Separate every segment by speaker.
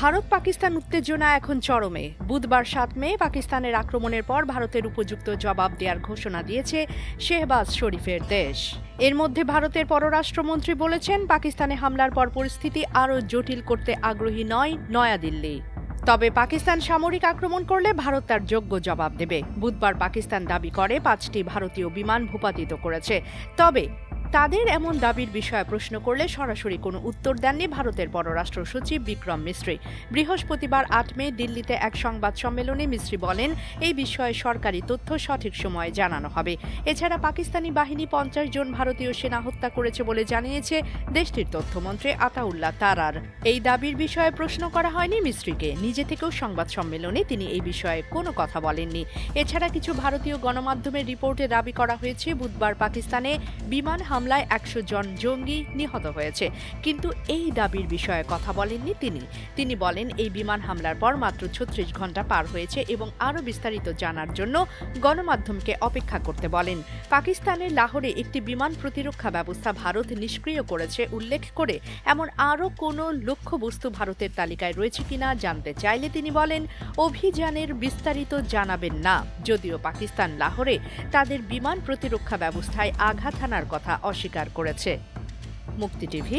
Speaker 1: ভারত পাকিস্তান উত্তেজনা এখন চরমে। বুধবার সাত মে পাকিস্তানের আক্রমণের পর ভারতের উপযুক্ত জবাব দেওয়ার ঘোষণা দিয়েছে শেহবাজ শরীফের দেশ। এর মধ্যে ভারতের পররাষ্ট্রমন্ত্রী বলেছেন, পাকিস্তানে হামলার পর পরিস্থিতি আরও জটিল করতে আগ্রহী নয় নয়াদিল্লি। তবে পাকিস্তান সামরিক আক্রমণ করলে ভারত তার যোগ্য জবাব দেবে। বুধবার পাকিস্তান দাবি করে, পাঁচটি ভারতীয় বিমান ভূপাতিত করেছে। তবে তাদের এমন দাবির বিষয়ে প্রশ্ন করলে সরাসরি কোনো উত্তর দেননি ভারতের পররাষ্ট্র সচিব বিক্রম মিস্ত্রি। বৃহস্পতিবার আট মে দিল্লিতে এক সংবাদ সম্মেলনে মিস্ত্রি বলেন, এই বিষয়ে সরকারি তথ্য সঠিক সময়ে জানানো হবে। এছাড়া পাকিস্তানি বাহিনী পঞ্চাশ জন ভারতীয় সেনা হত্যা করেছে বলে জানিয়েছে দেশটির তথ্যমন্ত্রী আতাউল্লাহ তারার। এই দাবির বিষয়ে প্রশ্ন করা হয়নি মিস্ত্রিকে। নিজে থেকেও সংবাদ সম্মেলনে তিনি এই বিষয়ে কোনো কথা বলেননি। এছাড়া কিছু ভারতীয় গণমাধ্যমের রিপোর্টে দাবি করা হয়েছে, বুধবার পাকিস্তানে বিমান হামলায় একশো জন জঙ্গি নিহত হয়েছে। কিন্তু এই দাবির বিষয়ে কথা বলেননি তিনি। তিনি বলেন, এই বিমান হামলার পর মাত্র ছত্রিশ ঘণ্টা পার হয়েছে এবং আরও বিস্তারিত জানার জন্য গণমাধ্যমকে অপেক্ষা করতে বলেন। পাকিস্তানের লাহোরে একটি বিমান প্রতিরক্ষা ব্যবস্থা ভারত নিষ্ক্রিয় করেছে উল্লেখ করে, এমন আরও কোনো লক্ষ্যবস্তু ভারতের তালিকায় রয়েছে কিনা জানতে চাইলে তিনি বলেন, অভিযানের বিস্তারিত জানাবেন না। যদিও পাকিস্তান লাহোরে তাদের বিমান প্রতিরক্ষা ব্যবস্থায় আঘাত হানার কথা অস্বীকার করেছে। মুক্তি টিভি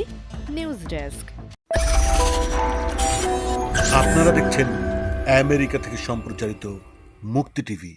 Speaker 1: নিউজ ডেস্ক।
Speaker 2: আপনারা দেখছেন আমেরিকা থেকে সম্প্রচারিত মুক্তি টিভি।